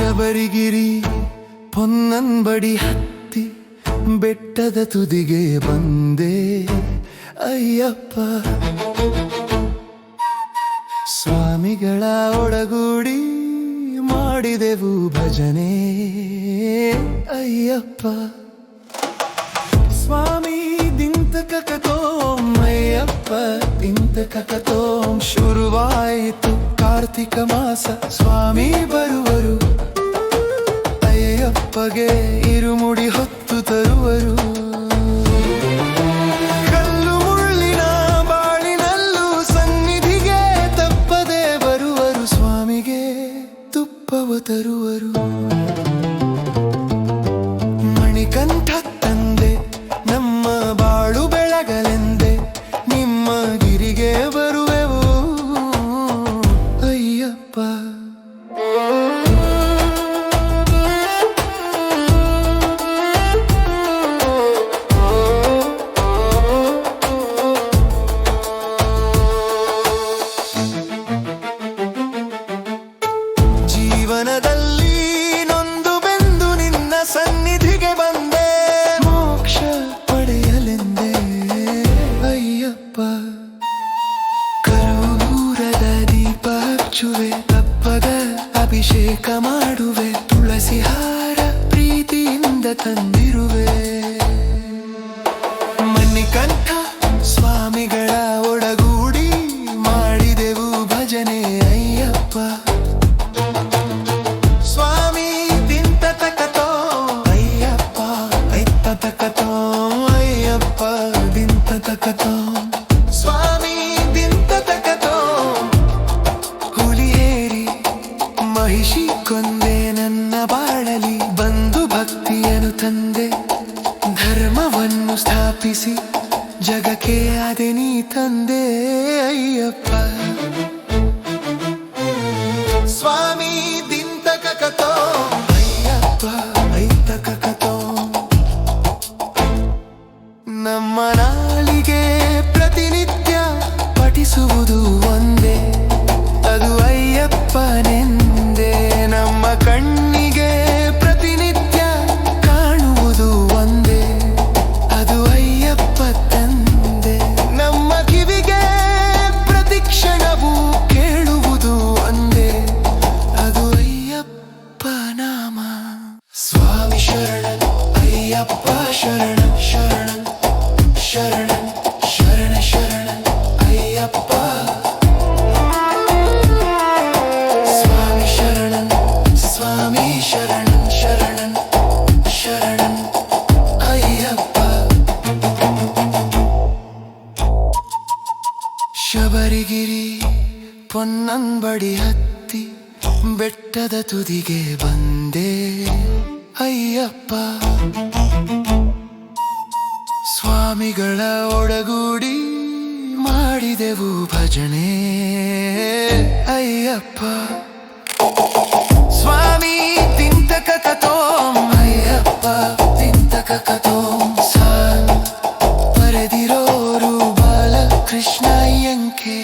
ಶಬರಿಗಿರಿ ಪೊನ್ನಂಬಡಿ ಹತ್ತಿ ಬೆಟ್ಟದ ತುದಿಗೆ ಬಂದೆ. ಅಯ್ಯಪ್ಪ. ಸ್ವಾಮಿಗಳ ಒಳಗೂಡಿ ಮಾಡಿದೆವು ಭಜನೆ. ಅಯ್ಯಪ್ಪ. ಸ್ವಾಮಿ ದಿಂತ ಕಕತೋಂ ಅಯ್ಯಪ್ಪ ದಿಂತ ಕಕತೋಂ ಶುರುವಾಯಿತು ಕಾರ್ತಿಕ ಮಾಸ. ಸ್ವಾಮಿ ಬರುವರು. ಅಯ್ಯಪ್ಪಗೆ ಇರುಮುಡಿ ಹೊತ್ತು ತರುವರು. ಕಲ್ಲು ಮುಳ್ಳಿನ ಬಾಳಿನಲ್ಲೂ ಸನ್ನಿಧಿಗೆ ತಪ್ಪದೆ ಬರುವರು. ಸ್ವಾಮಿಗೆ ತುಪ್ಪವ ತರುವರು. ಜೀವನದಲ್ಲಿ ನೊಂದು ಬೆಂದು ನಿನ್ನ ಸನ್ನಿಧಿಗೆ ಬಂದೆ. ಮೋಕ್ಷ ಪಡೆಯಲೆಂದೇ, ಅಯ್ಯಪ್ಪ. ಕರೂರದ ದೀಪ ಹಚ್ಚುವೆ, ತಪ್ಪದ ಅಭಿಷೇಕ ಮಾಡುವೆ. ತುಳಸಿ ಹಾರ ಪ್ರೀತಿಯಿಂದ ತಂದಿರುವೆ. ತಂದೆ ಧರ್ಮವನ್ನು ಸ್ಥಾಪಿಸಿ ಜಗಕ್ಕೆ ಅದೆ ನೀ ತಂದೆ. ಶಬರಿಗಿರಿ ಪೊನ್ನಂಬಡಿ ಹತ್ತಿ ಬೆಟ್ಟದ ತುದಿಗೆ ಬಂದೆ. ಅಯ್ಯಪ್ಪ ಸ್ವಾಮಿಗಳ ಒಡಗೂಡಿ ಮಾಡಿದೆವು ಭಜನೆ. ಅಯ್ಯಪ್ಪ tanke